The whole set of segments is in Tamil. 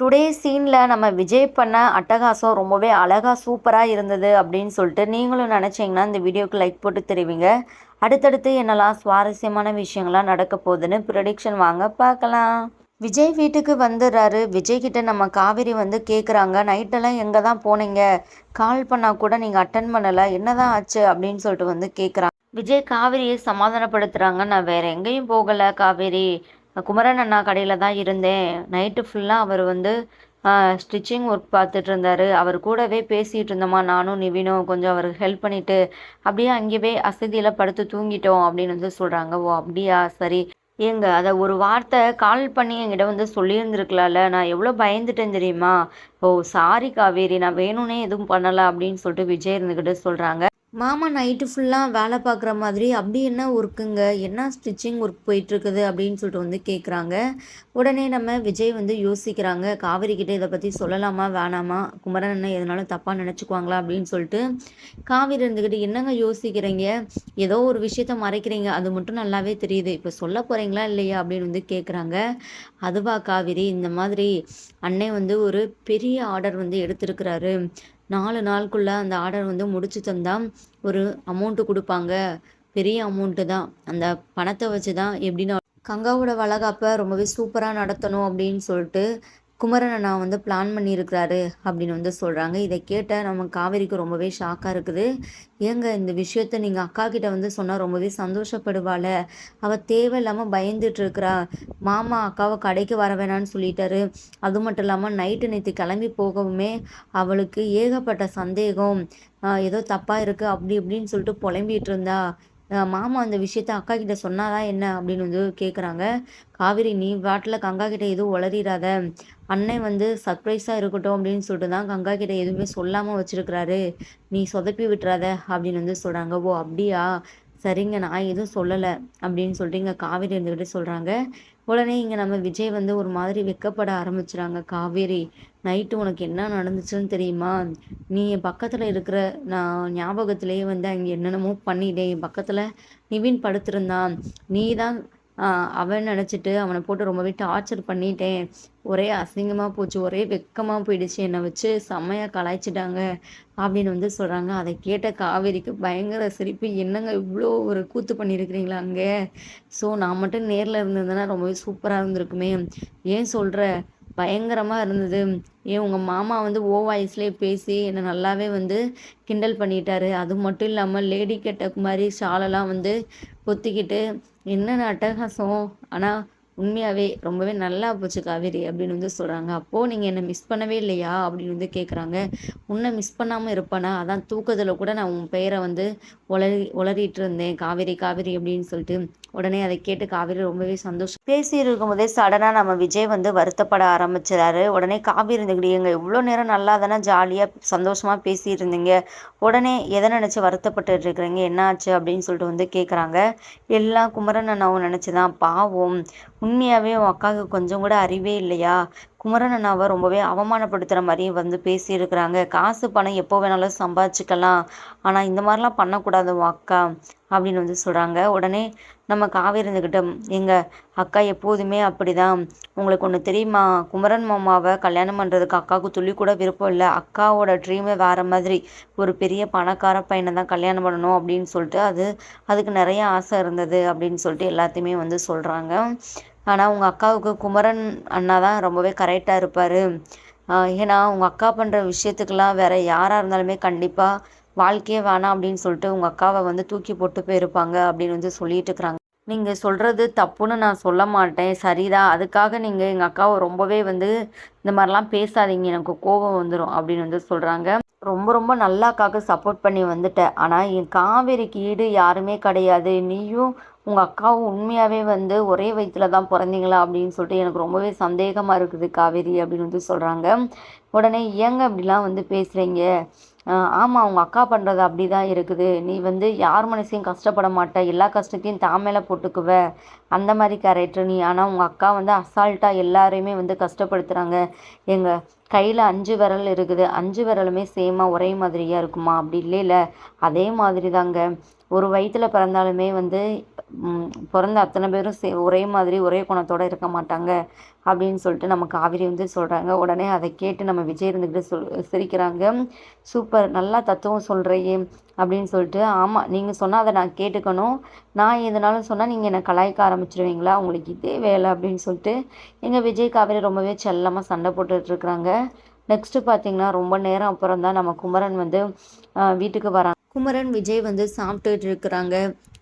டுடே சீனில் நம்ம விஜய் பண்ண அட்டகாசம் ரொம்பவே அழகாக சூப்பராக இருந்தது அப்படின்னு சொல்லிட்டு நீங்களும் நினச்சிங்கன்னா இந்த வீடியோக்கு லைக் போட்டு தெரிவிங்க. அடுத்தடுத்து என்னெல்லாம் சுவாரஸ்யமான விஷயங்கள்லாம் நடக்க போகுதுன்னு ப்ரொடிக்ஷன் வாங்க பார்க்கலாம். விஜய் வீட்டுக்கு வந்துடுறாரு. விஜய்கிட்ட நம்ம காவேரி வந்து கேட்குறாங்க நைட்டெல்லாம் எங்கே தான் போனீங்க? கால் பண்ணால் கூட நீங்கள் அட்டன் பண்ணலை. என்னதான் ஆச்சு? அப்படின்னு சொல்லிட்டு வந்து கேட்குறாங்க விஜய் காவேரியை சமாதானப்படுத்துகிறாங்க நான் வேறு எங்கேயும் போகலை காவேரி. குமரன் அண்ணா கடையில் தான் இருந்தேன். நைட்டு ஃபுல்லாக அவர் வந்து ஸ்டிச்சிங் ஒர்க் பார்த்துட்டு இருந்தாரு. அவர் கூடவே பேசிகிட்டு இருந்தோமா நானும் நிவினும் கொஞ்சம் அவருக்கு ஹெல்ப் பண்ணிவிட்டு அப்படியே அங்கேயே அசதியில் படுத்து தூங்கிட்டோம் அப்படின்னு வந்து சொல்கிறாங்க ஓ அப்படியா? சரி. ஏங்க அதை ஒரு வார்த்தை கால் பண்ணி என்கிட்ட வந்து சொல்லியிருந்துருக்கலாம்ல. நான் எவ்வளோ பயந்துட்டேன் தெரியுமா? ஓ சாரி காவேரி நான் வேணும்னே எதுவும் பண்ணலை அப்படின்னு சொல்லிட்டு விஜய் இருந்துக்கிட்டு சொல்கிறாங்க மாமா நைட்டு ஃபுல்லாக வேலை பார்க்குற மாதிரி அப்படி என்ன ஒர்க்குங்க? என்ன ஸ்டிச்சிங் ஒர்க் போயிட்டுருக்குது? அப்படின்னு சொல்லிட்டு வந்து கேட்குறாங்க உடனே நம்ம விஜய் வந்து யோசிக்கிறாங்க காவிரிக்கிட்ட இதை பற்றி சொல்லலாமா வேணாமா? குமரன் என்ன எதனாலும் தப்பாக நினச்சிக்குவாங்களா? அப்படின்னு சொல்லிட்டு காவிரி இருந்துக்கிட்டு என்னங்க யோசிக்கிறீங்க? ஏதோ ஒரு விஷயத்த மறைக்கிறீங்க. அது மட்டும் நல்லாவே தெரியுது. இப்போ சொல்ல போகிறீங்களா இல்லையா? அப்படின்னு வந்து கேட்குறாங்க அதுவா காவிரி இந்த மாதிரி அன்னை வந்து ஒரு பெரிய ஆர்டர் வந்து எடுத்திருக்கிறாரு. நாலு நாளுக்குள்ளே அந்த ஆர்டர் வந்து முடிச்சு தந்தால் ஒரு அமௌண்ட்டு கொடுப்பாங்க. பெரிய அமௌண்ட்டு தான். அந்த பணத்தை வச்சு தான் எப்படின்னா கங்காவோட வளகாப்பை ரொம்பவே சூப்பராக நடத்தணும் அப்படின்னு சொல்லிட்டு குமரன் அண்ணா வந்து பிளான் பண்ணியிருக்கிறாரு அப்படின்னு வந்து சொல்கிறாங்க இதை கேட்ட நம்ம காவேரிக்கு ரொம்பவே ஷாக்காக இருக்குது. ஏங்க இந்த விஷயத்த நீங்கள் அக்கா கிட்ட வந்து சொன்னால் ரொம்பவே சந்தோஷப்படுவாள்? அவள் தேவையில்லாமல் பயந்துட்டு இருக்கிறா. மாமா அக்காவை கடைக்கு வர வேணான்னு சொல்லிட்டாரு. அது மட்டும் இல்லாமல் நைட்டு நேற்று கிளம்பி போகவுமே அவளுக்கு ஏகப்பட்ட சந்தேகம். ஏதோ தப்பாக இருக்குது அப்படி இப்படின்னு சொல்லிட்டு புலம்பிகிட்டு இருந்தா மாமா அந்த விஷயத்த அக்கா கிட்ட சொன்னாதான் என்ன அப்படின்னு வந்து கேட்குறாங்க காவிரி நீ வாட்டில் கங்கா கிட்ட எதுவும் உளறிடாத. அண்ணன் வந்து சர்ப்ரைஸாக இருக்கட்டும் அப்படின்னு சொல்லிட்டு தான் கங்கா கிட்ட எதுவுமே சொல்லாமல் வச்சிருக்கிறாரு. நீ சொதப்பி விட்டுறாத அப்படின்னு வந்து சொல்கிறாங்க ஓ அப்படியா? சரிங்க நான் எதுவும் சொல்லலை அப்படின்னு சொல்லிட்டு இங்கே காவேரி இருந்துக்கிட்டே சொல்கிறாங்க உடனே இங்கே நம்ம விஜய் வந்து ஒரு மாதிரி வெக்கப்பட ஆரம்பிச்சுறாங்க. காவேரி நைட்டு உனக்கு என்ன நடந்துச்சுன்னு தெரியுமா? நீ என் பக்கத்தில் இருக்கிற நான் ஞாபகத்திலேயே வந்து அங்கே என்னென்னமோ பண்ணிட்டேன் என் பக்கத்தில் நிவின் படுத்திருந்தான். நீ தான் அவன் நினச்சிட்டு அவனை போட்டு ரொம்பவே டார்ச்சர் பண்ணிட்டேன். ஒரே அசிங்கமாக போச்சு ஒரே வெக்கமாக போயிடுச்சு. என்னை வச்சு செம்மையாக கலாய்ச்சிட்டாங்க அப்படின்னு வந்து சொல்கிறாங்க அதை கேட்ட காவேரிக்கு பயங்கர சிரிப்பு. என்னங்க இவ்வளோ ஒரு கூத்து பண்ணியிருக்கிறீங்களா அங்கே? ஸோ நான் மட்டும் நேரில் இருந்திருந்தேன்னா ரொம்பவே சூப்பராக இருந்திருக்குமே. ஏன் சொல்கிற பயங்கரமாக இருந்தது. ஏன் உங்கள் மாமா வந்து ஓ வாய்ஸ்லேயே பேசி என்னை நல்லாவே வந்து கிண்டல் பண்ணிட்டாரு. அது மட்டும் இல்லாமல் லேடி கெட்டப் மாதிரி ஷாலெல்லாம் வந்து பொத்திக்கிட்டு என்னென்ன அட்டகாசம் ஆனால் உண்மையாகவே ரொம்பவே நல்லா போச்சு காவேரி அப்படின்னு வந்து சொல்கிறாங்க அப்போது நீங்கள் என்னை மிஸ் பண்ணவே இல்லையா? அப்படின்னு வந்து கேட்குறாங்க உன்னை மிஸ் பண்ணாமல் இருப்பேனா? அதான் தூக்கத்தில் கூட நான் உன் பெயரை வந்து உளறி உளறிட்டு இருந்தேன். காவேரி காவேரி அப்படின்னு சொல்லிட்டு உடனே அதை கேட்டு காவேரி ரொம்பவே சந்தோஷம். பேசி இருக்கும்போதே சடனாக நம்ம விஜய் வந்து வருத்தப்பட ஆரம்பிச்சிடாரு உடனே காவேரி இருந்துக்கிட்டு எங்கள் இவ்வளோ நேரம் நல்லா தானே ஜாலியாக சந்தோஷமாக பேசிட்டு இருந்தீங்க? உடனே எதை நினச்சி வருத்தப்பட்டு இருக்கிறீங்க? என்ன ஆச்சு? அப்படின்னு சொல்லிட்டு வந்து கேட்குறாங்க எல்லாம் குமரன் அண்ணாவும் நினச்சி தான் பாவம். உண்மையாகவே உன் அக்காவுக்கு கொஞ்சம் கூட அறிவே இல்லையா? குமரன் அண்ணாவை ரொம்பவே அவமானப்படுத்துகிற மாதிரி வந்து பேசியிருக்கிறாங்க. காசு பணம் எப்போ வேணாலும் சம்பாதிச்சுக்கலாம். ஆனால் இந்த மாதிரிலாம் பண்ணக்கூடாது அக்கா அப்படின்னு வந்து சொல்கிறாங்க உடனே நம்ம காவேரி இருந்துக்கிட்ட எங்கள் அக்கா எப்போதுமே அப்படி தான் உங்களுக்கு ஒன்று தெரியுமா? குமரன் மாமாவை கல்யாணம் பண்ணுறதுக்கு அக்காவுக்கு துள்ளி கூட விருப்பம் இல்லை. அக்காவோட ட்ரீமே வேறு மாதிரி. ஒரு பெரிய பணக்கார பையனை தான் கல்யாணம் பண்ணணும் அப்படின்னு சொல்லிட்டு அது அதுக்கு நிறைய ஆசை இருந்தது அப்படின்னு சொல்லிட்டு எல்லாத்தையுமே வந்து சொல்கிறாங்க ஆனால் உங்கள் அக்காவுக்கு குமரன் அண்ணா தான் ரொம்பவே கரெக்டாக இருப்பார். ஏன்னா உங்கள் அக்கா பண்ணுற விஷயத்துக்கெல்லாம் வேறு யாராக இருந்தாலுமே கண்டிப்பாக வாழ்க்கையே வேணாம் அப்படின்னு சொல்லிட்டு உங்கள் அக்காவை வந்து தூக்கி போட்டு போயிருப்பாங்க அப்படின்னு வந்து சொல்லிட்டு இருக்கிறாங்க நீங்கள் சொல்கிறது தப்புன்னு நான் சொல்ல மாட்டேன். சரிதான் அதுக்காக நீங்கள் எங்கள் அக்காவை ரொம்பவே வந்து இந்த மாதிரிலாம் பேசாதீங்க. எனக்கு கோபம் வந்துடும் அப்படின்னு வந்து சொல்கிறாங்க ரொம்ப ரொம்ப நல்லா அக்காவுக்கு சப்போர்ட் பண்ணி வந்துட்டேன் ஆனால் என் காவேரிக்கு ஈடு யாருமே கிடையாது. நீயும் உங்கள் அக்காவும் உண்மையாகவே வந்து ஒரே வயிற்றில் தான் பிறந்தீங்களா அப்படின்னு சொல்லிட்டு எனக்கு ரொம்பவே சந்தேகமாக இருக்குது காவேரி அப்படின்னு வந்து சொல்கிறாங்க உடனே ஏங்க அப்படிலாம் வந்து பேசுகிறீங்க ஆமாம் அவங்க அக்கா பண்ணுறது அப்படி தான் இருக்குது. நீ வந்து யார் மனசையும் கஷ்டப்பட மாட்ட. எல்லா கஷ்டத்தையும் தான் மேலே போட்டுக்குவ. அந்த மாதிரி கேரக்டர் நீ. ஆனால் உங்கள் அக்கா வந்து அசால்ட்டாக எல்லாரையுமே வந்து கஷ்டப்படுத்துகிறாங்க எங்கள் கையில் அஞ்சு விரல் இருக்குது. அஞ்சு விரலுமே சேமாக ஒரே மாதிரியாக இருக்குமா? அப்படி இல்லை அதே மாதிரி தாங்க ஒரு வயிற்றில் பிறந்தாலுமே வந்து பிறந்த அத்தனை பேரும் சே ஒரே மாதிரி ஒரே குணத்தோடு இருக்க மாட்டாங்க அப்படின்னு சொல்லிட்டு நம்ம காவிரி வந்து சொல்கிறாங்க உடனே அதை கேட்டு நம்ம விஜய் இருந்துக்கிட்டு சொல் சிரிக்கிறாங்க. சூப்பர் நல்லா தத்துவம் சொல்கிறையே அப்படின்னு சொல்லிட்டு ஆமாம் நீங்கள் சொன்னால் அதை நான் கேட்டுக்கணும். நான் எதுனாலும் சொன்னால் நீங்கள் என்னை கலாய்க்க ஆரம்பிச்சிருவீங்களா? உங்களுக்கு இதே வேலை அப்படின்னு சொல்லிட்டு எங்கள் விஜய் காவிரி ரொம்பவே செல்லமாக சண்டை போட்டுட்ருக்குறாங்க நெக்ஸ்ட்டு பார்த்தீங்கன்னா ரொம்ப நேரம் அப்புறம் தான் நம்ம குமரன் வந்து வீட்டுக்கு வரான் குமரன் விஜய் வந்து சாப்பிட்டுட்டு இருக்கிறாங்க.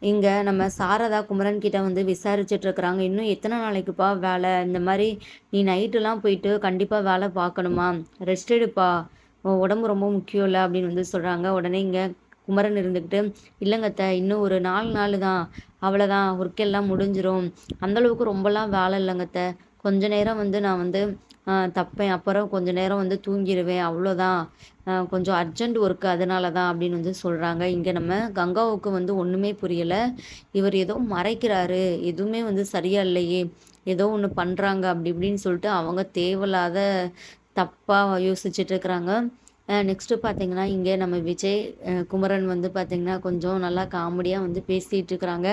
இங்கே நம்ம சாரதா குமரன் கிட்ட வந்து விசாரிச்சுட்டு இருக்கிறாங்க. இன்னும் எத்தனை நாளைக்குப்பா வேலை? இந்த மாதிரி நீ நைட்டுலாம் போயிட்டு கண்டிப்பாக வேலை பார்க்கணுமா? ரெஸ்ட் எடுப்பா. உடம்பு ரொம்ப முக்கியம் இல்லை அப்படின்னு வந்து சொல்கிறாங்க உடனே இங்கே குமரன் இருந்துக்கிட்டு இல்லைங்கத்த இன்னும் ஒரு நாலு நாள் தான். அவ்வளோதான் ஒர்க் எல்லாம் முடிஞ்சிரும். அந்தளவுக்கு ரொம்பலாம் வேலை இல்லைங்கத்த கொஞ்ச நேரம் வந்து நான் வந்து தப்பேன். அப்புறம் கொஞ்ச நேரம் வந்து தூங்கிடுவேன் அவ்வளோதான். கொஞ்சம் அர்ஜெண்ட் ஒர்க்கு அதனால தான் அப்படின்னு வந்து சொல்கிறாங்க இங்கே நம்ம கங்காவுக்கு வந்து ஒன்றுமே புரியலை. இவர் ஏதோ மறைக்கிறாரு. எதுவுமே வந்து சரியாக இல்லையே. ஏதோ ஒன்று பண்ணுறாங்க அப்படி இப்படின்னு சொல்லிட்டு அவங்க தேவையில்லாத தப்பாக யோசிச்சுட்டு இருக்கிறாங்க. நெக்ஸ்ட்டு பார்த்தீங்கன்னா இங்கே நம்ம விஜய் குமரன் வந்து பார்த்திங்கன்னா கொஞ்சம் நல்லா காமெடியாக வந்து பேசிகிட்டு இருக்கிறாங்க.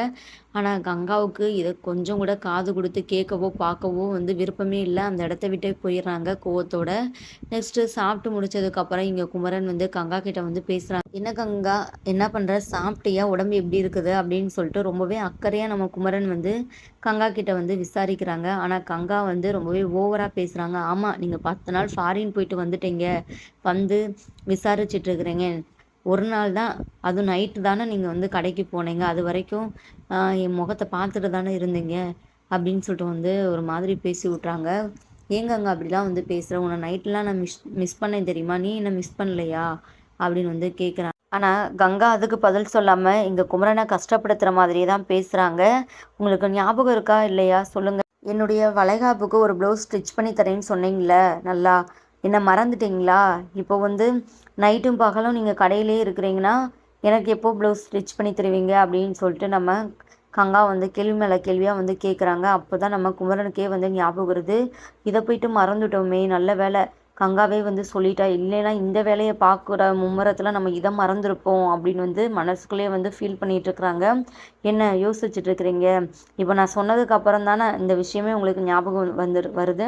ஆனால் கங்காவுக்கு இதை கொஞ்சம் கூட காது கொடுத்து கேட்கவோ பார்க்கவோ வந்து விருப்பமே இல்லை. அந்த இடத்த விட்டே போயிடுறாங்க கோவத்தோட. நெக்ஸ்ட்டு சாப்பிட்டு முடிச்சதுக்கப்புறம் இங்கே குமரன் வந்து கங்கா கிட்ட வந்து பேசுகிறாங்க என்ன கங்கா என்ன பண்ணுற சாப்பிட்டியா? உடம்பு எப்படி இருக்குது? அப்படின்னு சொல்லிட்டு ரொம்பவே அக்கறையாக நம்ம குமரன் வந்து கங்கா கிட்ட வந்து விசாரிக்கிறாங்க. ஆனால் கங்கா வந்து ரொம்பவே ஓவராக பேசுகிறாங்க ஆமாம் நீங்கள் பத்து நாள் ஃபாரின் போயிட்டு வந்துட்டீங்க. வந்து விசாரிச்சுட்டு இருக்கிறீங்க. ஒரு நாள் தான். அதுவும் நைட்டு தானே நீங்கள் வந்து கடைக்கு போனீங்க. அது வரைக்கும் என் முகத்தை பார்த்துட்டு தானே இருந்தீங்க? அப்படின்னு சொல்லிட்டு வந்து ஒரு மாதிரி பேசி விட்றாங்க ஏங்கங்க அப்படிலாம் வந்து பேசுகிறேன் உன்னை நைட்லாம் நான் மிஸ் மிஸ் பண்ணேன் தெரியுமா? நீ என்ன மிஸ் பண்ணலையா? அப்படின்னு வந்து கேட்குறாங்க ஆனால் கங்கா அதுக்கு பதில் சொல்லாமல் இங்கே குமரனை கஷ்டப்படுத்துகிற மாதிரியே தான் பேசுகிறாங்க உங்களுக்கு ஞாபகம் இருக்கா? இல்லையா? சொல்லுங்கள் என்னுடைய வளைகாப்புக்கு ஒரு ப்ளவுஸ் ஸ்டிச் பண்ணி தரேன்னு சொன்னீங்களே நல்லா. என்ன மறந்துட்டிங்களா? இப்போ வந்து நைட்டும் பகலும் நீங்கள் கடையிலே இருக்கிறீங்கன்னா எனக்கு எப்போ ப்ளவுஸ் ஸ்டிச் பண்ணி தருவீங்க அப்படின்னு சொல்லிட்டு நம்ம கங்கா வந்து கேள்வி மேலே கேள்வியாக வந்து கேட்குறாங்க அப்போ தான் நம்ம குமரனுக்கே வந்து ஞாபகம் வருது. இதை போயிட்டு மறந்துட்டோமே. நல்ல வேலை கங்காவே வந்து சொல்லிட்டா. இல்லைன்னா இந்த வேலையை பார்க்குற மும்முரத்தில் நம்ம இதை மறந்துருப்போம் அப்படின்னு வந்து மனசுக்குள்ளேயே வந்து ஃபீல் பண்ணிகிட்டு இருக்கிறாங்க. என்ன யோசிச்சுட்டு இருக்கிறீங்க? இப்போ நான் சொன்னதுக்கு அப்புறம் தானே இந்த விஷயமே உங்களுக்கு ஞாபகம் வந்து வருது.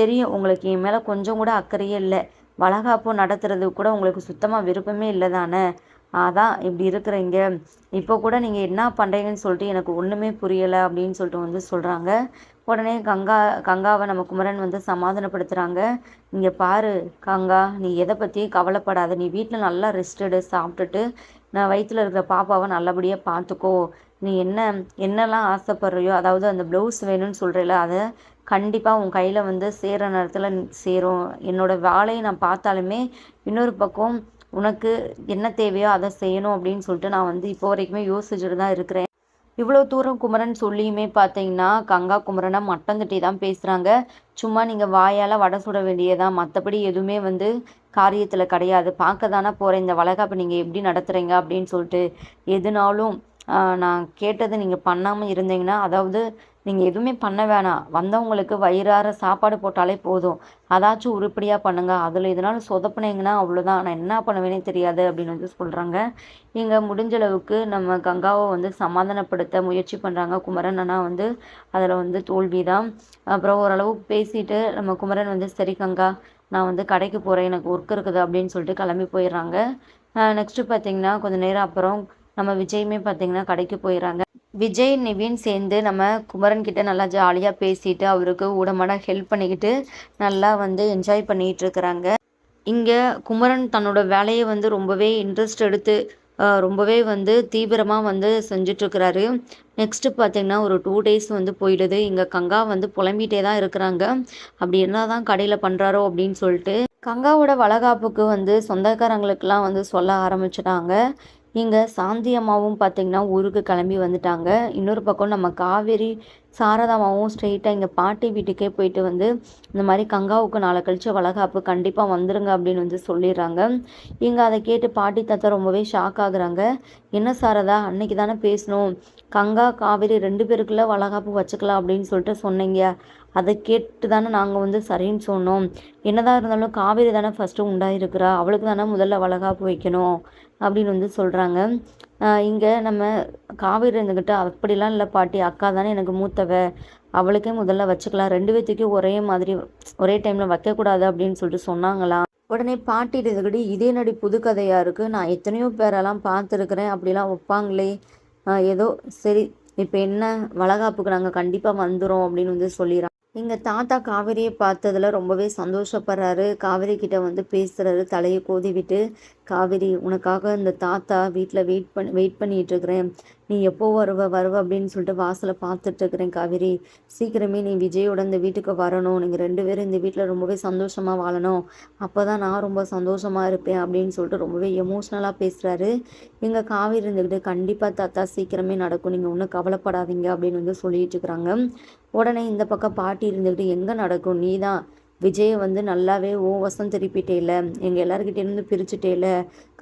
தெரியும். உங்களுக்கு என் மேலே கொஞ்சம் கூட அக்கறையே இல்லை. வளகாப்பு நடத்துறது கூட உங்களுக்கு சுத்தமாக விருப்பமே இல்லை தானே? அதான் இப்படி இருக்கிறீங்க. இப்போ கூட நீங்கள் என்ன பண்ணுறீங்கன்னு சொல்லிட்டு எனக்கு ஒன்றுமே புரியலை அப்படின்னு சொல்லிட்டு வந்து சொல்கிறாங்க உடனே கங்கா கங்காவை நம்ம குமரன் வந்து சமாதானப்படுத்துகிறாங்க இங்கே பாரு கங்கா நீ எதை பற்றியும் கவலைப்படாத. நீ வீட்டில் நல்லா ரெஸ்ட் எடு சாப்பிட்டுட்டு நான் வயிற்றில் இருக்கிற பாப்பாவை நல்லபடியாக பார்த்துக்கோ நீ என்ன என்னெல்லாம் ஆசைப்படுறியோ அதாவது அந்த ப்ளவுஸ் வேணும்னு சொல்கிறல அதை கண்டிப்பாக உன் கையில் வந்து சேர நேரத்தில் சேரும். என்னோடய வேலையை நான் பார்த்தாலுமே இன்னொரு பக்கம் உனக்கு என்ன தேவையோ அதை செய்யணும் அப்படின்னு சொல்லிட்டு நான் வந்து இப்போ வரைக்குமே யோசிச்சுட்டு தான் இருக்கிறேன். இவ்வளோ தூரம் குமரன் சொல்லியுமே பார்த்தீங்கன்னா கங்கா குமரனை மட்டம் தட்டி தான் பேசுகிறாங்க சும்மா நீங்கள் வாயால் வடை சுட வேண்டியதான் மற்றபடி எதுவுமே வந்து காரியத்தில் கிடையாது. பார்க்க தானே போகிறேன் இந்த வழக்காப்பை நீங்கள் எப்படி நடத்துகிறீங்க அப்படின்னு சொல்லிட்டு எதுனாலும் நான் கேட்டது நீங்கள் பண்ணாமல் இருந்தீங்கன்னா அதாவது நீங்கள் எதுவுமே பண்ண வேணாம். வந்தவங்களுக்கு வயிறார சாப்பாடு போட்டாலே போதும். அதாச்சும் உருப்படியாக பண்ணுங்கள் அதில் இதனால் சொதப்புனீங்கன்னா அவ்வளோதான் நான் என்ன பண்ணுவேனே தெரியாது அப்படின்னு வந்து சொல்கிறாங்க இங்கே முடிஞ்ச அளவுக்கு நம்ம கங்காவை வந்து சமாதானப்படுத்த முயற்சி பண்ணுறாங்க குமரன் ஆனால் வந்து அதில் வந்து தோல்வி தான் அப்புறம் ஓரளவுக்கு பேசிட்டு நம்ம குமரன் வந்து சரி கங்கா நான் வந்து கடைக்கு போகிறேன் எனக்கு ஒர்க் இருக்குது. அப்படின்னு சொல்லிட்டு கிளம்பி போயிடுறாங்க. நெக்ஸ்ட்டு பார்த்தீங்கன்னா கொஞ்சம் நேரம் அப்புறம் நம்ம விஜயுமே பார்த்தீங்கன்னா கடைக்கு போயிடுறாங்க விஜய் நிவின் சேர்ந்து நம்ம குமரன் கிட்ட நல்லா ஜாலியாக பேசிட்டு அவருக்கு உடம்பட ஹெல்ப் பண்ணிக்கிட்டு நல்லா வந்து என்ஜாய் பண்ணிகிட்டு இருக்கிறாங்க. இங்கே குமரன் தன்னோட வேலையை வந்து ரொம்பவே இன்ட்ரெஸ்ட் எடுத்து ரொம்பவே வந்து தீவிரமாக வந்து செஞ்சிட்ருக்கிறாரு நெக்ஸ்ட்டு பார்த்திங்கன்னா ஒரு டூ டேஸ் வந்து போயிடுது. இங்கே கங்கா வந்து புலம்பிகிட்டே தான் இருக்கிறாங்க. அப்படி இருந்தால் தான் கடையில் பண்ணுறாரோ அப்படின்னு சொல்லிட்டு கங்காவோட வளகாப்புக்கு வந்து சொந்தக்காரங்களுக்கெல்லாம் வந்து சொல்ல ஆரம்பிச்சிட்டாங்க. இங்கே சாந்தி அம்மாவும் பார்த்திங்கன்னா ஊருக்கு கிளம்பி வந்துட்டாங்க. இன்னொரு பக்கம் நம்ம காவேரி சாரதாமாவும் ஸ்ட்ரெயிட்டாக இங்கே பாட்டி வீட்டுக்கே போயிட்டு வந்து இந்த மாதிரி கங்காவுக்கு நாளை கழிச்சு வளகாப்பு கண்டிப்பாக வந்துருங்க அப்படின்னு வந்து சொல்லிடுறாங்க. இங்கே அதை கேட்டு பாட்டி தாத்தா ரொம்பவே ஷாக் ஆகுறாங்க. என்ன சாரதா அன்னைக்கு தானே பேசணும். கங்கா காவேரி ரெண்டு பேருக்குள்ளே வளகாப்பு வச்சுக்கலாம் அப்படின்னு சொல்லிட்டு சொன்னீங்க. அதை கேட்டு தானே நாங்கள் வந்து சரின்னு சொன்னோம். என்னதான் இருந்தாலும் காவேரி தானே ஃபஸ்ட்டு உண்டாயிருக்கிறா. அவளுக்கு தானே முதல்ல வளகாப்பு வைக்கணும் அப்படின்னு வந்து சொல்கிறாங்க இங்கே நம்ம காவேரி இருந்துக்கிட்டு அப்படிலாம் இல்லை பாட்டி. அக்கா தானே எனக்கு மூத்தவ. அவளுக்கே முதல்ல வச்சுக்கலாம். ரெண்டு பேர்த்துக்கும் ஒரே மாதிரி ஒரே டைமில் வைக்கக்கூடாது அப்படின்னு சொல்லிட்டு சொன்னாங்களாம். உடனே பாட்டி இருந்துக்கிட்டு இதே நடி புது கதையாக இருக்குது நான் எத்தனையோ பேரெல்லாம் பார்த்துருக்குறேன். அப்படிலாம் வைப்பாங்களே. ஏதோ சரி இப்போ என்ன வளகாப்புக்கு நாங்கள் கண்டிப்பாக வந்துடும் அப்படின்னு வந்து சொல்லிடுறாங்க எங்கள் தாத்தா காவேரியை பார்த்ததில் ரொம்பவே சந்தோஷப்படுறாரு. காவேரி கிட்ட வந்து பேசுகிறாரு தலையை கோதி விட்டு காவேரி உனக்காக இந்த தாத்தா வீட்டில் வெயிட் பண்ணி வெயிட் பண்ணிகிட்டு இருக்கிறேன் நீ எப்போ வருவ வருவ அப்படின்னு சொல்லிட்டு வாசலை பார்த்துட்ருக்குறேன் காவேரி. சீக்கிரமே நீ விஜயோட இந்த வீட்டுக்கு வரணும். நீங்கள் ரெண்டு பேரும் இந்த வீட்டில் ரொம்பவே சந்தோஷமாக வாழணும். அப்போ தான் நான் ரொம்ப சந்தோஷமாக இருப்பேன் அப்படின்னு சொல்லிட்டு ரொம்பவே எமோஷ்னலாக பேசுகிறாரு எங்கள் காவேரி இருந்துக்கிட்டு கண்டிப்பாக தாத்தா சீக்கிரமே நடக்கும். நீங்கள் ஒன்றும் கவலைப்படாதீங்க அப்படின்னு வந்து சொல்லிட்டு இருக்கிறாங்க உடனே இந்த பக்கம் பாட்டி இருந்துக்கிட்டு எங்கே நடக்கும்? நீ தான் விஜயை வந்து நல்லாவே ஓ வசம் திருப்பிட்டேல. எங்கள் எல்லாருக்கிட்டேருந்து பிரிச்சுட்டேல.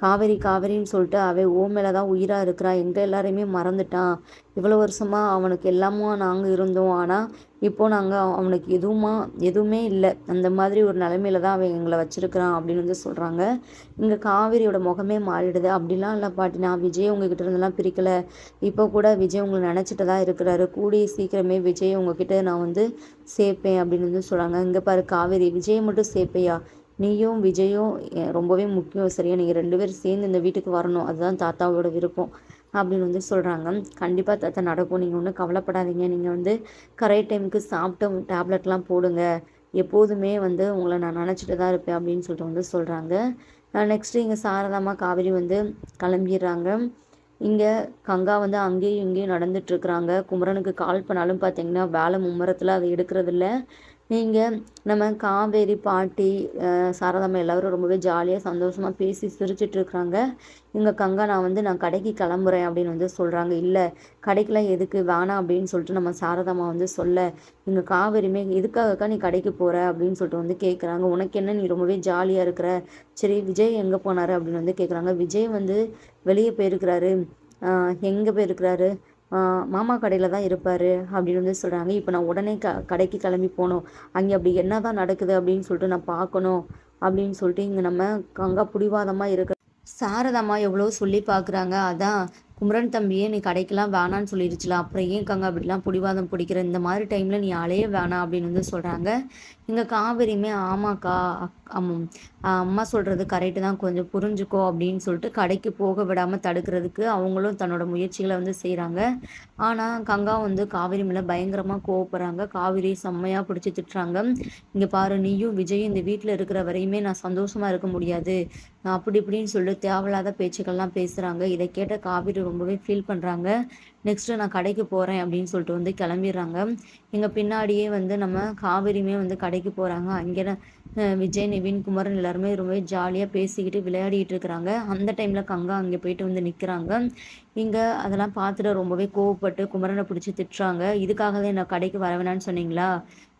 காவேரி காவேரின்னு சொல்லிட்டு அவன் ஓ மேலே தான் உயிராக இருக்கிறா. எங்கள் எல்லாரையுமே மறந்துட்டான். இவ்வளோ வருஷமாக அவனுக்கு எல்லாமும் நாங்கள் இருந்தோம். ஆனால் இப்போது நாங்கள் அவனுக்கு எதுவுமா எதுவுமே இல்லை. அந்த மாதிரி ஒரு நிலமையில தான் அவன் எங்களை வச்சுருக்கிறான் அப்படின்னு வந்து சொல்கிறாங்க இங்கே காவேரியோட முகமே மாறிடுது. அப்படிலாம் இல்லை பாட்டி. நான் விஜய் உங்ககிட்ட இருந்தெல்லாம் பிரிக்கலை. இப்போ கூட விஜய் உங்களை நினச்சிட்டு தான் இருக்கிறாரு. கூடிய சீக்கிரமே விஜய் உங்ககிட்ட நான் வந்து சேர்ப்பேன் அப்படின்னு வந்து சொல்கிறாங்க இங்கே பாரு காவேரி. விஜயை மட்டும் சேர்ப்பையா? நீயும் விஜயும் ரொம்பவே முக்கியம். சரியா? நீங்கள் ரெண்டு பேரும் சேர்ந்து இந்த வீட்டுக்கு வரணும். அதுதான் தாத்தாவோட விருப்பம் அப்படின்னு வந்து சொல்கிறாங்க கண்டிப்பாக தாத்தா நடக்கும். நீங்கள் ஒன்றும் கவலைப்படாதீங்க. நீங்கள் வந்து கரெக்ட் டைமுக்கு சாப்பிட்ட டேப்லெட்லாம் போடுங்க. எப்போதுமே வந்து உங்களை நான் நினச்சிட்டு தான் இருப்பேன் அப்படின்னு சொல்லிட்டு வந்து சொல்கிறாங்க நெக்ஸ்ட்டு இங்கே சாரதாமா காவேரி வந்து கிளம்பிடுறாங்க. இங்கே கங்கா வந்து அங்கேயும் இங்கேயும் நடந்துட்டுருக்குறாங்க குமரனுக்கு கால் பண்ணாலும் பார்த்தீங்கன்னா வேலை மும்முரத்தில் அதை எடுக்கிறதில்ல. நீங்கள் நம்ம காவேரி பாட்டி சாரதாம்மா எல்லோரும் ரொம்பவே ஜாலியாக சந்தோஷமாக பேசி சிரிச்சிட்ருக்குறாங்க இங்கே கங்கா நான் வந்து நான் கடைக்கு கிளம்புறேன் அப்படின்னு வந்து சொல்கிறாங்க இல்லை கடைக்கெலாம் எதுக்கு? வேணாம் அப்படின்னு சொல்லிட்டு நம்ம சாரதாம்மா வந்து சொல்ல இங்கே காவேரிமே எதுக்காகக்கா நீ கடைக்கு போகிற அப்படின்னு சொல்லிட்டு வந்து கேட்குறாங்க உனக்கு என்ன? நீ ரொம்பவே ஜாலியாக இருக்கிற? சரி விஜய் எங்கே போனார்? அப்படின்னு வந்து கேட்குறாங்க விஜய் வந்து வெளியே போயிருக்கிறாரு. எங்கே போயிருக்கிறாரு? மாமா கடையில் தான் இருப்பார் அப்படின்னு வந்து சொல்கிறாங்க இப்போ நான் உடனே க கடைக்கு கிளம்பி போகணும். அங்கே அப்படி என்ன தான் நடக்குது அப்படின்னு சொல்லிட்டு நான் பார்க்கணும் அப்படின்னு சொல்லிட்டு இங்கே நம்ம கங்கா பிடிவாதமாக இருக்க சாரதாம்மா எவ்வளோ சொல்லி பார்க்குறாங்க. அதான் குமரன் தம்பியே நீ கடைக்கெல்லாம் வேணான்னு சொல்லிடுச்சுலாம் அப்புறம் ஏன் கங்க அப்படிலாம் பிடிவாதம் பிடிக்கிற? இந்த மாதிரி டைமில் நீ அலைய வேணாம் அப்படின்னு வந்து சொல்கிறாங்க இங்கே காவேரியுமே ஆமாக்கா அம்மா சொல்கிறது கரெக்டு தான். கொஞ்சம் புரிஞ்சுக்கோ அப்படின்னு சொல்லிட்டு கடைக்கு போக விடாமல் தடுக்கிறதுக்கு அவங்களும் தன்னோட முயற்சிகளை வந்து செய்கிறாங்க ஆனால் கங்கா வந்து காவிரி மேலே பயங்கரமாக கோவப்படுறாங்க. காவிரி செம்மையாக பிடிச்சி திட்டுறாங்க. இங்கே பாரு நீயும் விஜயும் இந்த வீட்டில் இருக்கிற வரையுமே நான் சந்தோஷமாக இருக்க முடியாது. அப்படி இப்படின்னு சொல்லிட்டு தேவையில்லாத பேச்சுக்கள்லாம் பேசுகிறாங்க இதை கேட்ட காவிரி ரொம்பவே ஃபீல் பண்ணுறாங்க நெக்ஸ்ட்டு நான் கடைக்கு போகிறேன் அப்படின்னு சொல்லிட்டு வந்து கிளம்பிடுறாங்க. எங்கள் பின்னாடியே வந்து நம்ம காவிரியுமே வந்து கடைக்கு போகிறாங்க அங்கே விஜய் நிவின் குமரன் எல்லாருமே ரொம்பவே ஜாலியாக பேசிக்கிட்டு விளையாடிட்டு இருக்கிறாங்க. அந்த டைமில் கங்கா அங்கே போயிட்டு வந்து நிற்கிறாங்க இங்கே அதெல்லாம் பார்த்துட்டு ரொம்பவே கோவப்பட்டு குமரனை பிடிச்சி திட்டுறாங்க. இதுக்காக தான் நான் கடைக்கு வர வேணான்னு சொன்னீங்களா?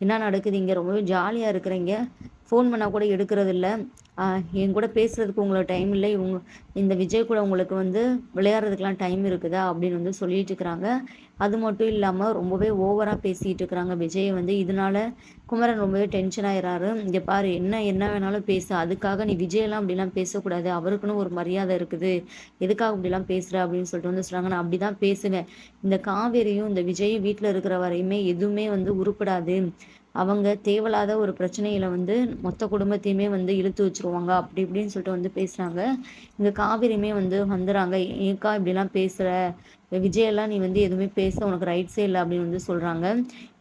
என்ன நடக்குது இங்கே? ரொம்பவே ஜாலியாக இருக்கிறீங்க. ஃபோன் பண்ணால் கூட எடுக்கிறது இல்லை என் கூட பேசுகிறதுக்கு உங்களுக்கு டைம் இல்லை. இவங்க இந்த விஜய் கூட உங்களுக்கு வந்து விளையாடுறதுக்கெலாம் டைம் இருக்குதா அப்படின்னு வந்து சொல்லிட்டு இருக்கிறாங்க. அது மட்டும் இல்லாமல் ரொம்பவே ஓவராக பேசிகிட்டு இருக்கிறாங்க விஜய் வந்து. இதனால குமரன் ரொம்பவே டென்ஷன் ஆயிடுறாரு இங்கே பாரு என்ன என்ன வேணாலும் பேசு. அதுக்காக நீ விஜயெல்லாம் அப்படிலாம் பேசக்கூடாது. அவருக்குன்னு ஒரு மரியாதை இருக்குது. எதுக்காக அப்படிலாம் பேசுகிற அப்படின்னு சொல்லிட்டு வந்து சொல்கிறாங்க நான் அப்படி தான் பேசுவேன். இந்த காவேரியும் இந்த விஜயும் வீட்டில் இருக்கிற வரையுமே எதுவுமே வந்து உருப்படாது. அவங்க தேவையில்லாத ஒரு பிரச்சனையில் வந்து மொத்த குடும்பத்தையுமே வந்து இழுத்து வச்சுருவாங்க. அப்படி இப்படின்னு சொல்லிட்டு வந்து பேசுகிறாங்க இங்கே காவிரியுமே வந்து வந்துடுறாங்க ஏக்கா இப்படிலாம் பேசுகிற விஜயெல்லாம் நீ வந்து எதுவுமே பேச உனக்கு ரைட்ஸே இல்லை அப்படின்னு வந்து சொல்கிறாங்க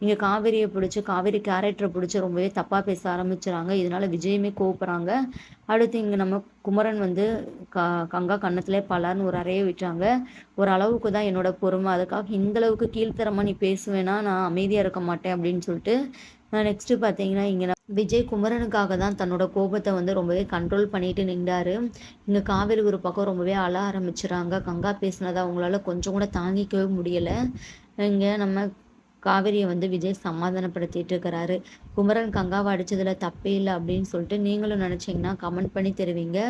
இங்கே காவேரியை பிடிச்சி காவேரி கேரக்டரை பிடிச்சி ரொம்பவே தப்பாக பேச ஆரம்பிச்சுறாங்க. இதனால் விஜயுமே கோவப்படுறாங்க. அடுத்து இங்கே நம்ம குமரன் வந்து க கங்கா கன்னத்தில் பலர்னு ஒரு அறையை விட்டாங்க ஒரு அளவுக்கு தான் என்னோட பொறுமை. அதுக்காக இந்தளவுக்கு கீழ்த்தரமாக நீ பேசுவேன்னா நான் அமைதியாக இருக்க மாட்டேன் அப்படின்னு சொல்லிட்டு நெக்ஸ்ட்டு பார்த்தீங்கன்னா இங்கே விஜய் குமரனுக்காக தான் தன்னோட கோபத்தை வந்து ரொம்பவே கண்ட்ரோல் பண்ணிட்டு நின்றாரு. இங்கே காவேரி ஒரு பக்கம் ரொம்பவே அழ ஆரம்பிச்சுறாங்க. கங்கா பேசினதை அவங்களால கொஞ்சம் கூட தாங்கிக்கவே முடியலை. இங்கே நம்ம காவேரியை வந்து விஜய் சமாதானப்படுத்திட்டு இருக்கிறாரு. குமரன் கங்காவை அடிச்சதுல தப்பே இல்லை அப்படின்னு சொல்லிட்டு நீங்களும் நினச்சிங்கன்னா கமெண்ட் பண்ணி தருவீங்க.